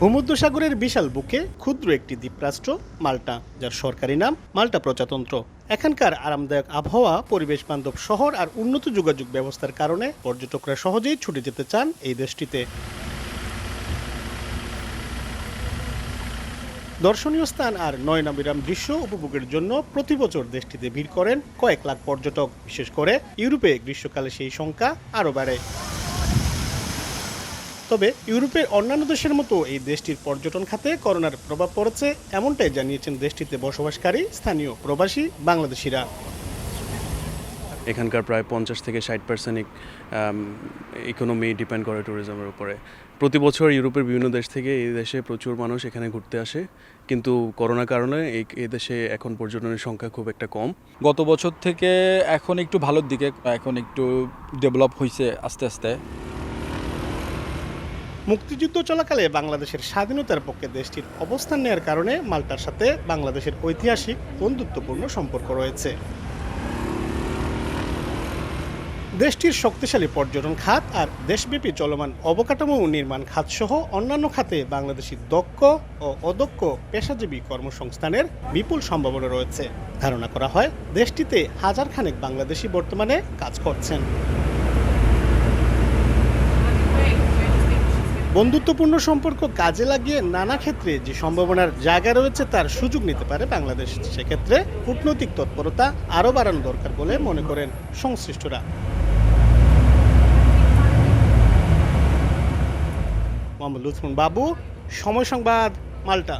ভূমধ্যসাগরের বিশাল বুকে ক্ষুদ্র একটি দ্বীপরাষ্ট্র, মাল্টা, যার সরকারি নাম মাল্টা প্রজাতন্ত্র। এখানকার আরামদায়ক আবহাওয়া, পরিবেশ বান্ধব শহর আর উন্নত যোগাযোগ ব্যবস্থার কারণে পর্যটকরা সহজেই ছুটে যেতে চান এই দেশটিতে। দর্শনীয় স্থান আর নয়নাবিরাম দৃশ্য উপভোগের জন্য প্রতি বছর দেশটিতে ভিড় করেন কয়েক লাখ পর্যটক। বিশেষ করে ইউরোপে গ্রীষ্মকালে সেই সংখ্যা আরও বাড়ে। তবে ইউরোপের অন্যান্য দেশের মতো এই দেশটির পর্যটন খাতে করোনার প্রভাব পড়েছে এমনটাই জানিয়েছেন দেশটিতে বসবাসকারী স্থানীয় প্রবাসী বাংলাদেশিরা। এখানকার প্রায় পঞ্চাশ থেকে ষাট পার্সেন্ট ইকোনমি ডিপেন্ড করে ট্যুরিজমের উপরে। প্রতি বছর ইউরোপের বিভিন্ন দেশ থেকে এই দেশে প্রচুর মানুষ এখানে ঘুরতে আসে কিন্তু করোনার কারণে এই এই দেশে এখন পর্যটনের সংখ্যা খুব একটা কম। গত বছর থেকে এখন একটু ভালোর দিকে এখন একটু ডেভেলপ হয়েছে আস্তে আস্তে। মুক্তিযুদ্ধ চলাকালে বাংলাদেশের স্বাধীনতার পক্ষে দেশটির অবস্থান নেওয়ার কারণে মাল্টার সাথে বাংলাদেশের ঐতিহাসিক বন্ধুত্বপূর্ণ সম্পর্ক রয়েছে। দেশটির শক্তিশালী পর্যটন খাত আর দেশব্যাপী চলমান অবকাঠামো নির্মাণ খাত সহ অন্যান্য খাতে বাংলাদেশের দক্ষ ও অদক্ষ পেশাজীবী কর্মসংস্থানের বিপুল সম্ভাবনা রয়েছে। ধারণা করা হয়, দেশটিতে হাজার খানেক বাংলাদেশি বর্তমানে কাজ করছেন। বন্ধুত্বপূর্ণ সম্পর্ক কাজে লাগিয়ে নানা ক্ষেত্রে যে সম্ভাবনার জায়গা রয়েছে তার সুযোগ নিতে পারে বাংলাদেশ। সেক্ষেত্রে কূটনৈতিক তৎপরতা আরও বাড়ানো দরকার বলে মনে করেন সংশ্লিষ্টরা। মোহাম্মদ লুৎফুন বাবু, সময় সংবাদ, মাল্টা।